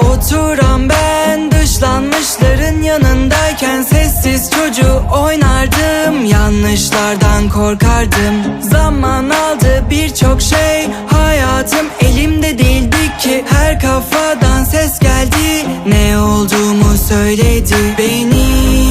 oturan ben. Dışlanmışların yanındayken Sessiz çocuğu oynardım. Yanlışlardan korkardım. Zaman aldı birçok şey. Hayatım elimde değildi ki. Her kafadan ses geldi. Ne olduğumu söyledi Beni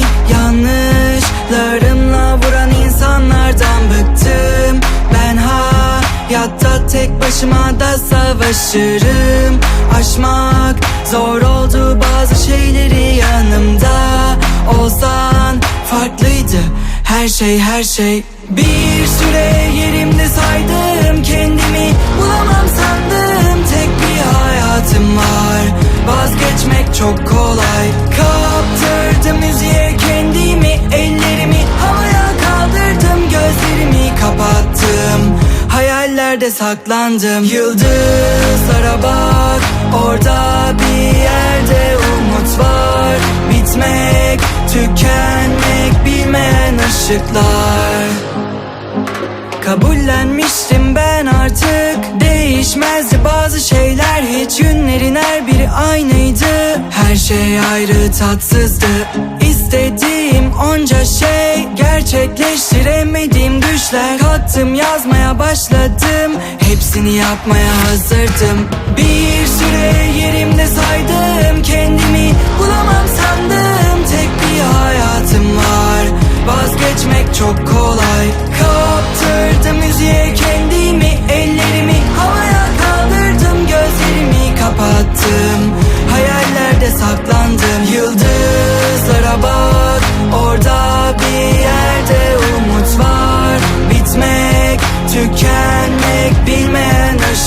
hayatta tek başıma da savaşırım. Aşmak zor oldu bazı şeyleri yanımda Olsan. Farklıydı her şey her şey. Bir süre yerimde saydım kendimi. Bulamam sandım tek bir hayatım var. Vazgeçmek çok kolay Hayallerde saklandım. Yıldızlara bak Orada bir yerde umut var. Bitmek, tükenmek bilmeyen ışıklar. Kabullenmiştim ben artık. Değişmezdi bazı şeyler. Hiç günlerin her biri aynıydı. Her şey ayrı tatsızdı. İstediğim onca şey Gerçekleştiremediğim düşler Kalktım yazmaya başladım. Hepsini yapmaya hazırdım. Bir süre yerimde saydım. Kendimi bulamam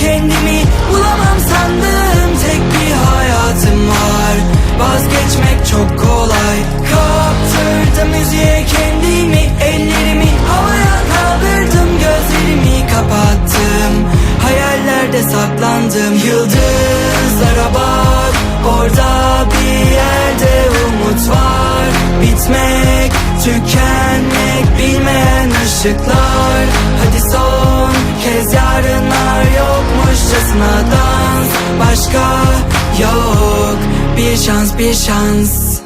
Kendimi Bulamam sandım. Tek bir hayatım var. Vazgeçmek çok kolay. Kaptırdım müziğe kendimi. Ellerimi havaya kaldırdım. Gözlerimi kapattım. Hayallerde saklandım. Yıldızlara bak. Orada bir yerde umut var. Bitmek, tükenmek bilmeyen ışıklar yokmuşçasına dans Başka yok. Bir şans bir şans